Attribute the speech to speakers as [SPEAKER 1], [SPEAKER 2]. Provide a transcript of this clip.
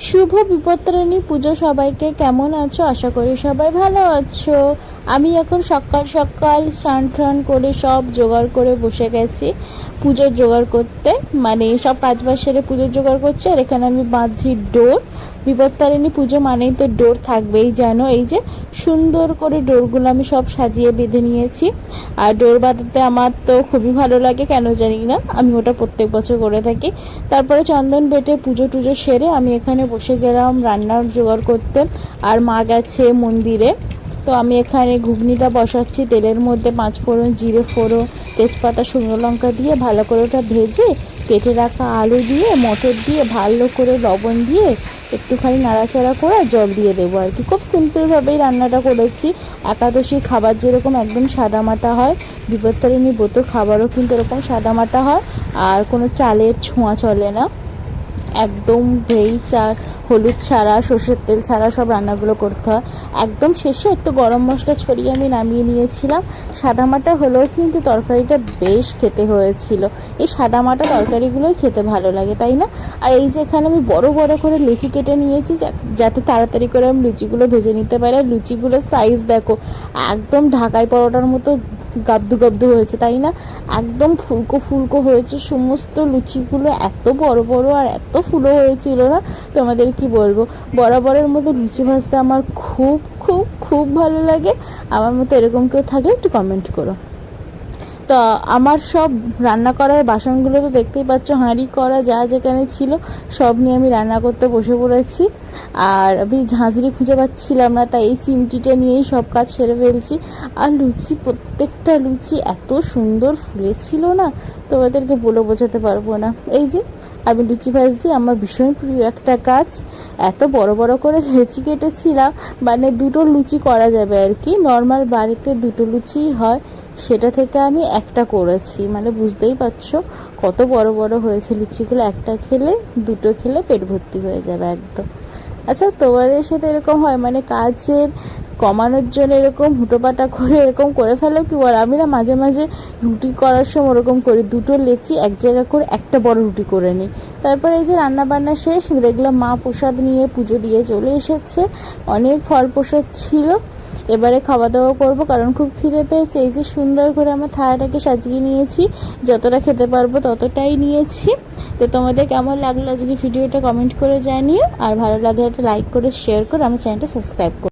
[SPEAKER 1] শুভ বিপত্তারিণী পুজো সবাইকে কেমন আছো? আশা করি সবাই ভালো আছো। আমি এখন সকাল সকাল স্নান টান করে সব জোগাড় করে বসে গেছি পুজোর জোগাড় করতে। মানে সব বাজ সেরে পুজোর জোগাড় করছি। আর এখানে আমি বাঁধছি ডোর। বিপত্তারিণী পুজো মানেই তো ডোর থাকবেই যেন এই যে সুন্দর করে ডোরগুলো আমি সব সাজিয়ে বেঁধে নিয়েছি। আর ডোর বাঁধাতে আমার তো খুবই ভালো লাগে, কেন জানি না? আমি ওটা প্রত্যেক বছর করে থাকি। তারপরে চন্দন বেটে পুজো টুজো সেরে আমি এখানে বসে গেলাম রান্নার জোগাড় করতে। আর মা গেছে মন্দিরে। তো আমি এখানে ঘুগনিটা বসাচ্ছি, তেলের মধ্যে পাঁচ ফোড়ন জিরে, ফোড়ন, তেজপাতা, শুকনো লঙ্কা দিয়ে ভালো করে ওটা ভেজে কেটে রাখা আলু দিয়ে, মটর দিয়ে, ভালো করে লবণ দিয়ে একটুখানি নাড়াচাড়া করে জল দিয়ে দেবো আর কি। খুব সিম্পলভাবেই রান্নাটা করেছি। একাদশী খাবার যেরকম একদম সাদামাটা হয়, বিপত্তারিণী ব্রত খাবারও কিন্তু এরকম সাদামাটা হয়, আর কোনো চালের ছোঁয়া চলে না। একদম ঘেই চা, হলুদ ছাড়া, সর্ষের তেল ছাড়া সব রান্নাগুলো করতে হয়। একদম শেষে একটু গরম মশলা ছড়িয়ে আমি নামিয়ে নিয়েছিলাম। সাদামাটা হলেও কিন্তু তরকারিটা বেশ খেতে হয়েছিল। এই সাদামাটা তরকারিগুলোই খেতে ভালো লাগে, তাই না? আর এই যে এখানে আমি বড় বড় করে লিচি কেটে নিয়েছি যাতে তাড়াতাড়ি করে আমি লুচিগুলো ভেজে নিতে পারি। আর লুচিগুলোর সাইজ দেখো, একদম ঢাকাই পরোটার মতো গাবদু গাবদু হয়েছে, তাই না? একদম ফুলকো ফুলকো হয়েছে, সমস্ত লুচিগুলো এত বড় বড় আর এত ফুলো হয়েছিল না? তোমাদের কি বলব? বরাবরের মতো লুচি ভাজতে আমার খুব খুব খুব ভালো লাগে। আমার মতো এরকম কেউ থাকলে একটু কমেন্ট করো। তো আমার সব রান্না করার বাসনগুলো তো দেখতেই পাচ্ছ, হাঁড়ি করা যা যেখানে ছিল সব নিয়ে আমি রান্না করতে বসে পড়েছি। আর আমি ঝাঁঝরি খুঁজে পাচ্ছিলাম না, তাই এই চিমটিটা নিয়েই সব কাজ সেরে ফেলছি। আর লুচি, প্রত্যেকটা লুচি এত সুন্দর ফুলেছিল না, তোমাদেরকে বলে বোঝাতে পারব না। এই যে, আমি লুচি ভাজছি, আমার ভীষণ প্রিয় একটা কাজ। এত বড় বড় করে লেচি কেটেছিলাম মানে দুটো লুচি করা যাবে আর কি। নর্মাল বাড়িতে দুটো লুচিই হয়, সেটা থেকে আমি একটা করেছি। মানে বুঝতেই পারছ কত বড় বড় হয়েছে লুচিগুলো। একটা খেলে, দুটো খেলে পেট ভর্তি হয়ে যাবে একদম। আচ্ছা তোমাদের সাথে এরকম হয়? মানে কাজের কমানোর জন্য এরকম হুটোপাটা করে এরকম করে ফেলো কি বল? আমি না মাঝে মাঝে রুটি করার সময় ওরকম করি। দুটো লেচি এক জায়গা করে একটা বড় রুটি করে নিই। তারপরে এই যে রান্না বান্না শেষ, দেখলাম মা প্রসাদ নিয়ে পুজো দিয়ে চলে এসেছে। অনেক ফল প্রসাদ ছিল। এবারে খাওয়া দাওয়া করব, কারণ খুব খিদে পেয়েছে। এই যে সুন্দর করে আমার থালাটাকে সাজিয়ে নিয়েছি, যতটা খেতে পারব ততটাই নিয়েছি। তো তোমাদের কেমন লাগল আজকে ভিডিওটা কমেন্ট করে জানিও, আর ভালো লাগলে একটা লাইক করে শেয়ার করে আমার চ্যানেলটা সাবস্ক্রাইব করো।